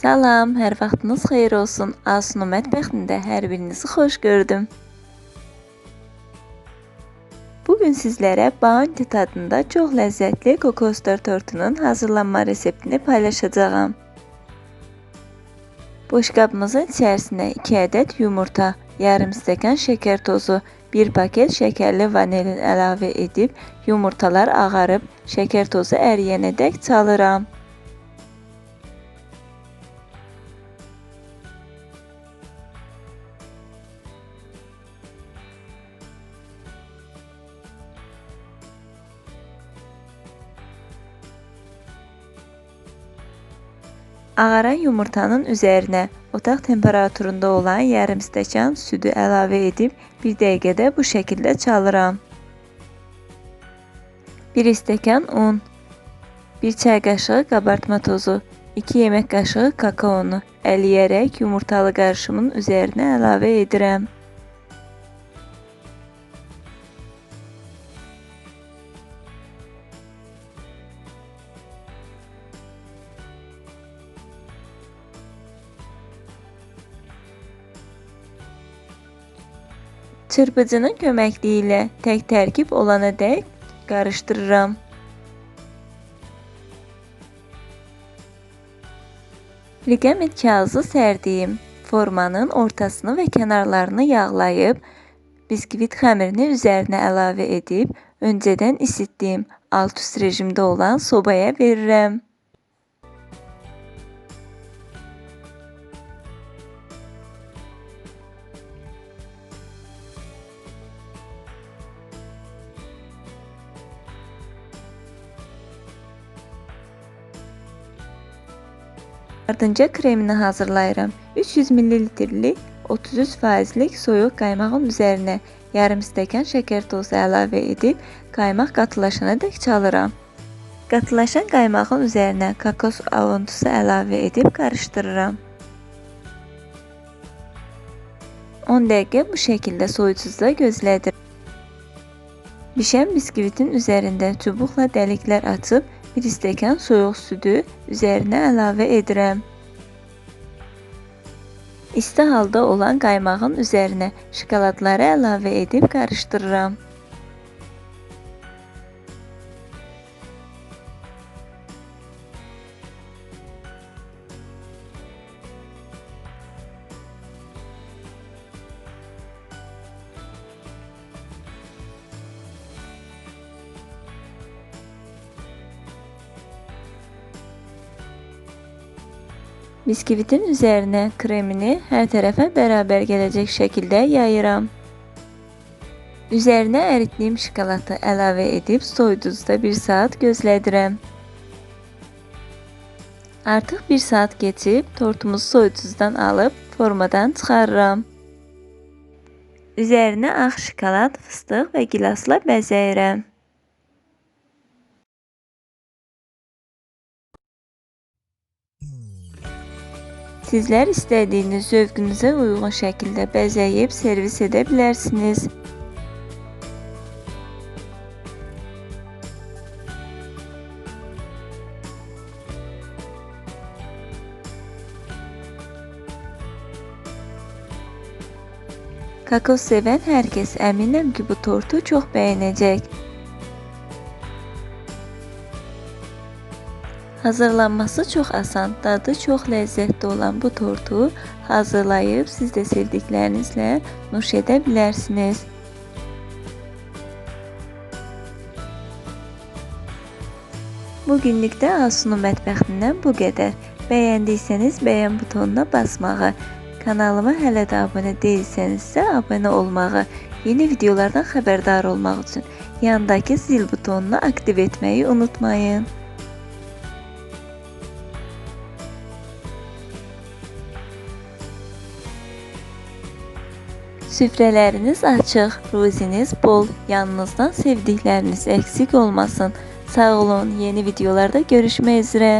Salam, hər vaxtınız xeyir olsun. Asunu mətbəxində hər birinizi xoş gördüm. Bugün sizlərə Bounty tadında çox ləzzətli kokostor tortunun hazırlanma reseptini paylaşacağam. Boşqabımızın içərisinə 2 ədəd yumurta, yarım stəkan şəkər tozu, 1 paket şəkərli vanilin əlavə edib yumurtalar ağarıb şəkər tozu əriyənədək çalıram. Ağaran yumurtanın üzərinə otaq temperaturunda olan yarım stəkan südü əlavə edib 1 dəqiqədə bu şəkildə çalıram. 1 stəkan un, 1 çay qaşığı qabartma tozu, 2 yemək qaşığı kakaonu əliyərək yumurtalı qarışımın üzərinə əlavə edirəm. Çırpıcının köməkliyi ilə tək tərkib olana dək qarışdırıram. Perqament kağızı sərdiyim formanın ortasını və kənarlarını yağlayıb, biskvit xəmirini üzərinə əlavə edib, öncədən isitdiyim alt-üst rejimdə olan sobaya verirəm. Ardınca kremini hazırlayıram. 300 ml-lik 33%lik soyuq qaymağın üzərinə yarım stəkan şəkər tozu əlavə edib qaymaq qatılaşana dək çalıram. Qatılaşan qaymağın üzərinə kokos avuntusu əlavə edib qarışdırıram. 10 dəqiqə bu şəkildə soyucuda gözlədir. Bişən biskvitin üzərində çubuqla dəliklər açıb 1 stəkan soyuq südü üzərinə əlavə edirəm. İsti halda olan qaymağın üzərinə şokoladları əlavə edib qarışdırıram. Biskvitin üzərinə kremini hər tərəfə bərabər gələcək şəkildə yayıram. Üzərinə əritdiyim şokoladı əlavə edib soyuducuda 1 saat gözlədirəm. Artıq 1 saat keçib tortumuzu soyuducudan alıb formadan çıxarıram. Üzərinə ağ şokolad, fıstıq və gilasla bəzəyirəm. Sizlər istədiyiniz zövqünüzə uyğun şəkildə bəzəyib servis edə bilərsiniz. Kakao sevən hər kəs əminəm ki, bu tortu çox bəyənəcək. Hazırlanması çox asan, dadı çox ləzzətli olan bu tortu hazırlayıb siz də sevdiklərinizlə nuş edə bilərsiniz. Bugünlük də Asunu mətbəxindən bu qədər. Bəyəndiysəniz bəyən butonuna basmağı, kanalıma hələ də abunə deyilsənizsə abunə olmağı, yeni videolardan xəbərdar olmaq üçün yandakı zil butonunu aktiv etməyi unutmayın. Süfrələriniz açıq, ruziniz bol, yanınızdan sevdikləriniz əksik olmasın. Sağ olun, yeni videolarda görüşmək üzrə.